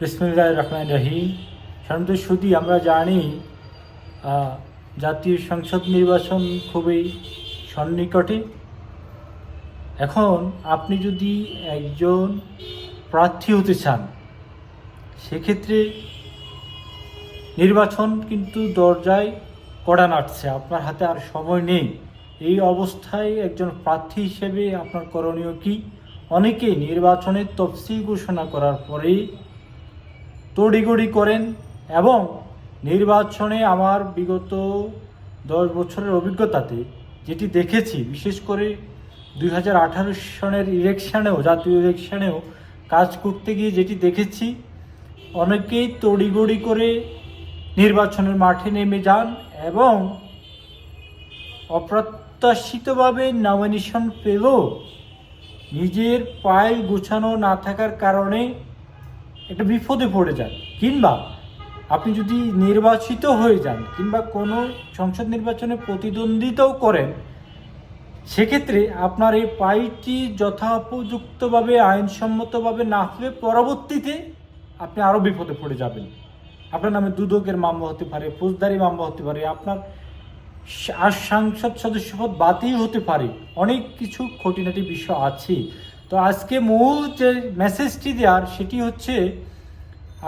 বিসমুল্লাহ রহমান রহিম। সাধারণত শুধু আমরা জানি জাতীয় সংসদ নির্বাচন খুবই সন্নিকটে। এখন আপনি যদি একজন প্রার্থী হতে চান, সেক্ষেত্রে নির্বাচন কিন্তু দরজায় কড়া নাড়ছে, আপনার হাতে আর সময় নেই। এই অবস্থায় একজন প্রার্থী হিসেবে আপনার করণীয় কি? অনেকেই নির্বাচনের তফসিল ঘোষণা করার পরেই তড়িগড়ি করেন এবং নির্বাচনে আমার বিগত দশ বছরের অভিজ্ঞতাতে যেটি দেখেছি, বিশেষ করে দুই হাজার আঠারো সনের ইলেকশানেও, জাতীয় ইলেকশানেও কাজ করতে গিয়ে যেটি দেখেছি, অনেকেই তড়িগড়ি করে নির্বাচনের মাঠে নেমে যান এবং অপ্রত্যাশিতভাবে নমিনেশন পেলেও নিজের পায়ে গোছানো না থাকার কারণে একটা বিপদে পড়ে যান। কিংবা আপনি যদি নির্বাচিত হয়ে যান, কিংবা কোনো সংসদ নির্বাচনে প্রতিদ্বন্দ্বিতাও করেন, সেক্ষেত্রে আপনার এই পাইটি যথোপযুক্তভাবে, আইনসম্মতভাবে না হলে পরবর্তীতে আপনি আরও বিপদে পড়ে যাবেন। আপনার নামে দুদকের মামলা হতে পারে, ফৌজদারি মামলা হতে পারে, আপনার আর সাংসদ সদস্য পদ বাতিল হতে পারে। অনেক কিছু খুঁটিনাটি বিষয় আছে। তো আজকে মূল যে মেসেজটি দেওয়ার, সেটি হচ্ছে,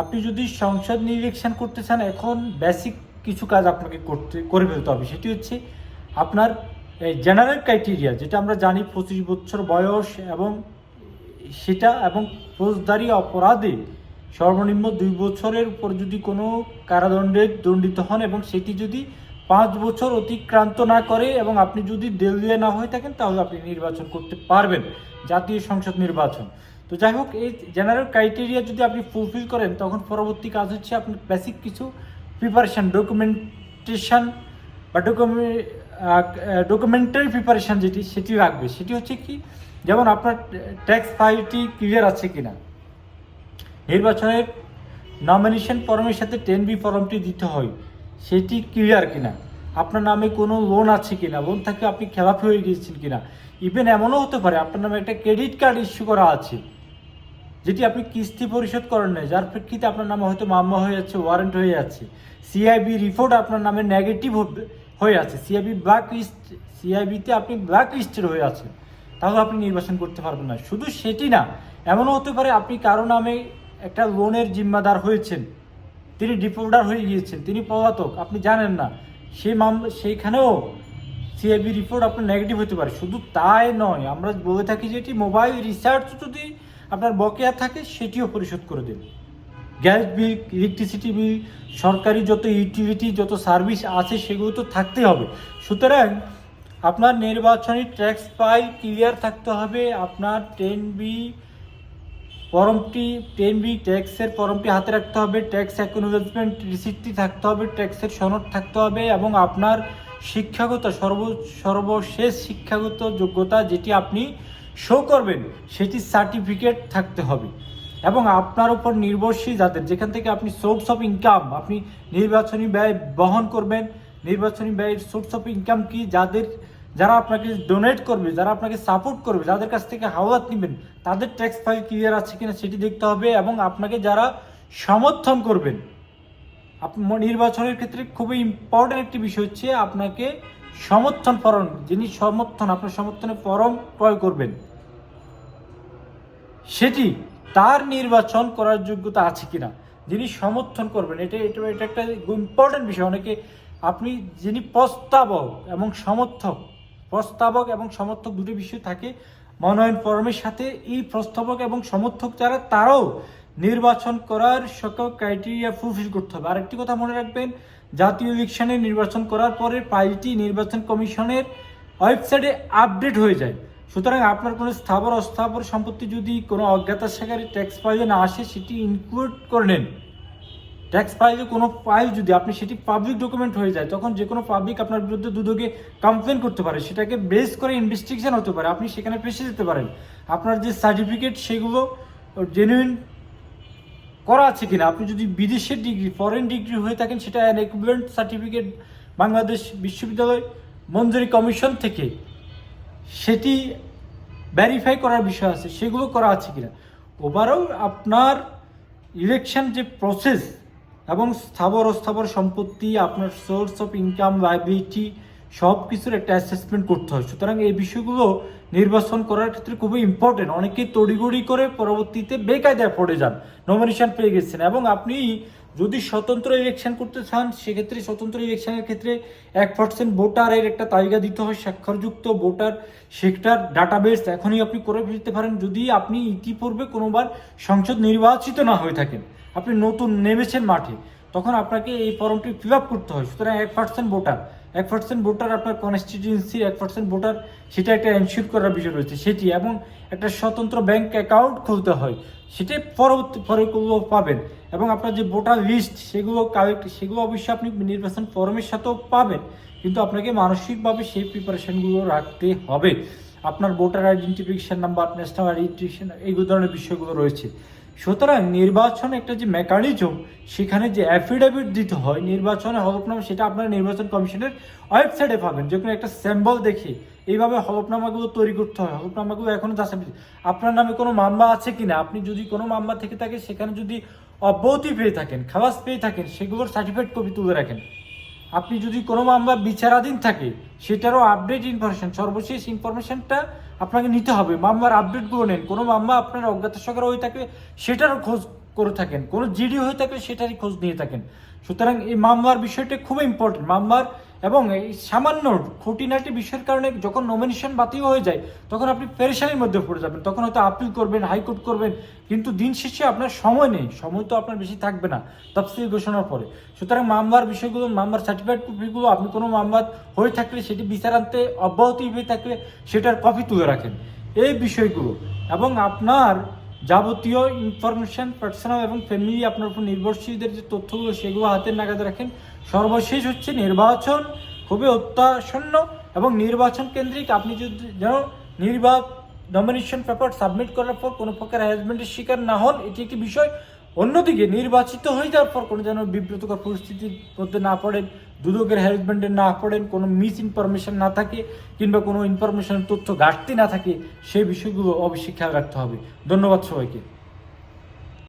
আপনি যদি সংসদ নির্বাচন করতে চান, এখন বেসিক কিছু কাজ আপনাকে করতে, করে ফেলতে হবে। সেটি হচ্ছে, আপনার জেনারেল ক্রাইটেরিয়া যেটা আমরা জানি পঁচিশ বছর বয়স এবং সেটা এবং ফৌজদারি অপরাধে সর্বনিম্ন দুই বছরের উপর যদি কোনো কারাদণ্ডে দণ্ডিত হন এবং সেটি যদি পাঁচ বছর অতিক্রান্ত না করে এবং আপনি যদি দেউলিয়া না হয়ে থাকেন, তাহলে আপনি নির্বাচন করতে পারবেন, জাতীয় সংসদ নির্বাচন। তো যাই হোক, এই জেনারেল ক্রাইটেরিয়া যদি আপনি ফুলফিল করেন, তখন পরবর্তী কাজ হচ্ছে আপনার বেসিক কিছু প্রিপারেশান ডকুমেন্টেশন বা ডকুমেন্টারি প্রিপারেশান যেটি, সেটি রাখবে সেটি হচ্ছে কি, যেমন আপনার ট্যাক্স ফাইলটি ক্লিয়ার আছে কিনা। নির্বাচনের নমিনেশন ফর্মের সাথে টেন বি ফর্মটি দিতে হয়। সেটি ক্লিয়ার কিনা। আপনার নামে কোনো লোন আছে কিনা? লোন থাকলে আপনি খেলাপি হয়ে গিয়েছেন কিনা? ইভেন এমনও হতে পারে, আপনার নামে একটা ক্রেডিট কার্ড ইস্যু করা আছে, যেটি আপনি কিস্তি পরিশোধ করেন নাই, যার প্রেক্ষিতে আপনার নামে হয়তো মামলা হয়ে যাচ্ছে ওয়ারেন্ট হয়ে যাচ্ছে। সিআইবি রিপোর্ট আপনার নামে নেগেটিভ হয়ে আছে। সিআইবি ব্ল্যাক লিস্ট সিআইবিতে আপনি ব্ল্যাক লিস্টেড হয়ে আছেন। তাহলে আপনি নির্বাচন করতে পারবেন না। শুধু সেটি না, এমনও হতে পারে আপনি কারও নামে একটা লোনের জিম্মাদার হয়েছেন। তিনি ডিফল্টার হয়ে গিয়েছেন, তিনি পলাতক, আপনি জানেন না। সেই মামলা সেইখানেও সিআইবি রিপোর্ট আপনার নেগেটিভ হতে পারে। শুধু তাই নয়, আমরা বলে থাকি যে এটি মোবাইল রিচার্জ যদি আপনার বকেয়া থাকে, সেটিও পরিশোধ করে দিন গ্যাস বিল ইলেকট্রিসিটি বিল, সরকারি যত ইউটিলিটি যত সার্ভিস আছে, সেগুলো তো থাকতেই হবে। সুতরাং আপনার নির্বাচনী ট্যাক্স পাই ক্লিয়ার থাকতে হবে, আপনার টেন বি ফর্মটি টেন বি ট্যাক্সের ফর্মটি হাতে রাখতে হবে, ট্যাক্স অ্যাকনোলেজমেন্ট রিসিপ্টটি থাকতে হবে, ট্যাক্সের সনদ থাকতে হবে এবং আপনার শিক্ষাগত সর্ব, সর্বশেষ শিক্ষাগত যোগ্যতা যেটি আপনি শো করবেন, সেটি সার্টিফিকেট থাকতে হবে। এবং আপনার উপর নির্ভরশীল যাদের, যেখান থেকে আপনি সোর্স অফ ইনকাম আপনি নির্বাচনী ব্যয় বহন করবেন, নির্বাচনী ব্যয়ের সোর্স অফ ইনকাম কি? যাদের যারা আপনাকে ডোনেট করবে, যারা আপনাকে সাপোর্ট করবে, যাদের কাছ থেকে হাওয়াত নেবেন, তাদের ট্যাক্স ফাইল ক্লিয়ার আছে কিনা সেটি দেখতে হবে এবং আপনাকে যারা সমর্থন করবেন নির্বাচনের ক্ষেত্রে খুবই ইম্পর্টেন্ট একটি বিষয় হচ্ছে আপনাকে সমর্থন ফরম, যিনি সমর্থন, আপনার সমর্থনের ফরম ক্রয় করবেন, সেটি তার নির্বাচন করার যোগ্যতা আছে কিনা, যিনি সমর্থন করবেন, এটা এটা এটা একটা ইম্পর্টেন্ট বিষয়। অনেকে, আপনি যিনি প্রস্তাবক এবং সমর্থক প্রস্তাবক এবং সমর্থক দুটি বিষয় থাকে। মনোনয়ন ফর্মের সাথে এই প্রস্তাবক এবং সমর্থক যারা, তারাও নির্বাচন করার সকল ক্রাইটেরিয়া ফুলফিল করতে হবে। আরেকটি কথা মনে রাখবেন, জাতীয় ইলেকশনে নির্বাচন করার পরে ফাইলটি নির্বাচন কমিশনের ওয়েবসাইটে আপডেট হয়ে যায়। সুতরাং আপনার কোনো স্থাবর অস্থাবর সম্পত্তি যদি কোনো অজ্ঞাতা শাখার ট্যাক্স ফাইলে না আসে, সেটি ইনক্লুড করে নেন। ট্যাক্স ফাইলে কোনো ফাইল যদি আপনি সেটি পাবলিক ডকুমেন্ট হয়ে যায়, তখন যে কোনো পাবলিক আপনার বিরুদ্ধে দুদকে কমপ্লেন করতে পারে। সেটাকে বেস করে ইনভেস্টিগেশন হতে পারে। আপনি সেখানে ফেসে যেতে পারেন। আপনার যে সার্টিফিকেট সেগুলো জেনুইন করা আছে কিনা, আপনি যদি বিদেশের ডিগ্রি ফরেন ডিগ্রি হয়ে থাকেন, সেটা ইকুইভ্যালেন্ট সার্টিফিকেট বাংলাদেশ বিশ্ববিদ্যালয় মঞ্জুরি কমিশন থেকে সেটি ভ্যারিফাই করার বিষয় আছে, সেগুলো করা আছে কিনা। ওভারঅল আপনার ইলেকশন যে প্রসেস এবং স্থাবর অস্থাবর সম্পত্তি, আপনার সোর্স অফ ইনকাম লাইবিলিটি সব কিছুর একটা অ্যাসেসমেন্ট করতে হয়। সুতরাং এই বিষয়গুলো নির্বাচন করার ক্ষেত্রে খুবই ইম্পর্টেন্ট অনেকে তড়িগড়ি করে পরবর্তীতে বেকায়দায় পড়ে যান নমিনেশন পেয়ে গেছেন এবং আপনি যদি স্বতন্ত্র ইলেকশন করতে চান, সেক্ষেত্রে স্বতন্ত্র ইলেকশনের ক্ষেত্রে এক পার্সেন্ট ভোটারের একটা তালিকা দিতে হয়, স্বাক্ষরযুক্ত ভোটার সেটার ডাটাবেস এখনই আপনি করে ফেলতে পারেন। যদি আপনি ইতিপূর্বে কোনোবার সংসদ নির্বাচিত না হয়ে থাকেন আপনি নতুন নেমেছেন মাঠে, তখন আপনাকে এই ফর্মটি ফিল আপ করতে হয়। সুতরাং এক পার্সেন্ট ভোটার, এক পার্সেন্ট ভোটার আপনার কনস্টিটিউন্সি এক পার্সেন্ট ভোটার, সেটা একটা এনশিওর করার বিষয় রয়েছে সেটি, এবং একটা স্বতন্ত্র ব্যাংক অ্যাকাউন্ট খুলতে হয়, সেটা পরবর্তী পরেগুলো পাবেন, এবং আপনার যে ভোটার লিস্ট সেগুলো কালেক্ট সেগুলো অবশ্যই আপনি নির্বাচন ফর্মের সাথেও পাবেন, কিন্তু আপনাকে মানসিকভাবে সেই প্রিপারেশনগুলো রাখতে হবে। আপনার voter identification number national identification এই ধরনের বিষয়গুলো রয়েছে। সুতরাং নির্বাচন একটা যে মেকানিজম সেখানে যে অ্যাফিডেভিট দিতে হয়, নির্বাচনে হলফনামা, সেটা আপনারা নির্বাচন কমিশনের ওয়েবসাইটে পাবেন। যে কোনো একটা স্যাম্বল দেখে এইভাবে হলফনামাগুলো তৈরি করতে হয়। হলফনামাগুলো এখনও যাচাই আপনার নামে কোনো মামলা আছে কি না আপনি যদি কোনো মামলা থেকে থাকে, সেখানে যদি অব্যাহতি পেয়ে থাকেন, খালাস পেয়ে থাকেন, সেগুলোর সার্টিফিকেট কপি তুলে রাখেন। আপনি যদি কোনো মামলা বিচারাধীন থাকে, সেটারও আপডেট ইনফরমেশন সর্বশেষ ইনফরমেশনটা আপনাকে নিতে হবে। মামলার আপডেটগুলো নেন। কোনো মামলা আপনার অজ্ঞাত সহকারে হয়ে থাকলে সেটারও খোঁজ করে থাকেন। কোনো জিডি হয়ে থাকলে সেটারই খোঁজ নিয়ে থাকেন। সুতরাং এই মামলার বিষয়টা খুবই ইম্পর্টেন্ট মামলার এবং এই সামান্য খুঁটিনাটি বিষয়ের কারণে যখন নমিনেশন বাতিল হয়ে যায়, তখন আপনি পেরেশানির মধ্যে পড়ে যাবেন। তখন হয়তো আপিল করবেন হাইকোর্ট করবেন, কিন্তু দিন শেষে আপনার সময় নেই। সময় তো আপনার বেশি থাকবে না তফসিল ঘোষণার পরে। সুতরাং মামলার বিষয়গুলো, মামলার সার্টিফিকেট কপিগুলো আপনি কোনো মামলা হয়ে থাকলে, সেটি বিচার আনতে অব্যাহতি হয়ে থাকলে, সেটার কপি তুলে রাখেন। এই বিষয়গুলো এবং আপনার যাবতীয় ইনফরমেশান পার্সোনাল এবং ফ্যামিলি আপনার উপর নির্ভরশীলদের যে তথ্যগুলো, সেগুলো হাতের নাগাদ রাখেন। সর্বশেষ হচ্ছে নির্বাচন খুবই অত্যাসন্ন এবং নির্বাচন কেন্দ্রিক। আপনি যদি যেন নির্বাচন নমিনেশন পেপার সাবমিট করার পর কোনো প্রকার হ্যারাসমেন্টের শিকার না হন, এটি একটি বিষয়। অন্যদিকে নির্বাচিত হয়ে যাওয়ার পর কোনো যেন বিব্রতকর পরিস্থিতির মধ্যে না পড়েন, দুদকের হ্যারাসমেন্টে না পড়েন, কোনো মিস ইনফরমেশন না থাকে কিংবা কোনো ইনফরমেশনের তথ্য ঘাটতি না থাকে, সেই বিষয়গুলো অবশ্যই খেয়াল রাখতে হবে। ধন্যবাদ সবাইকে।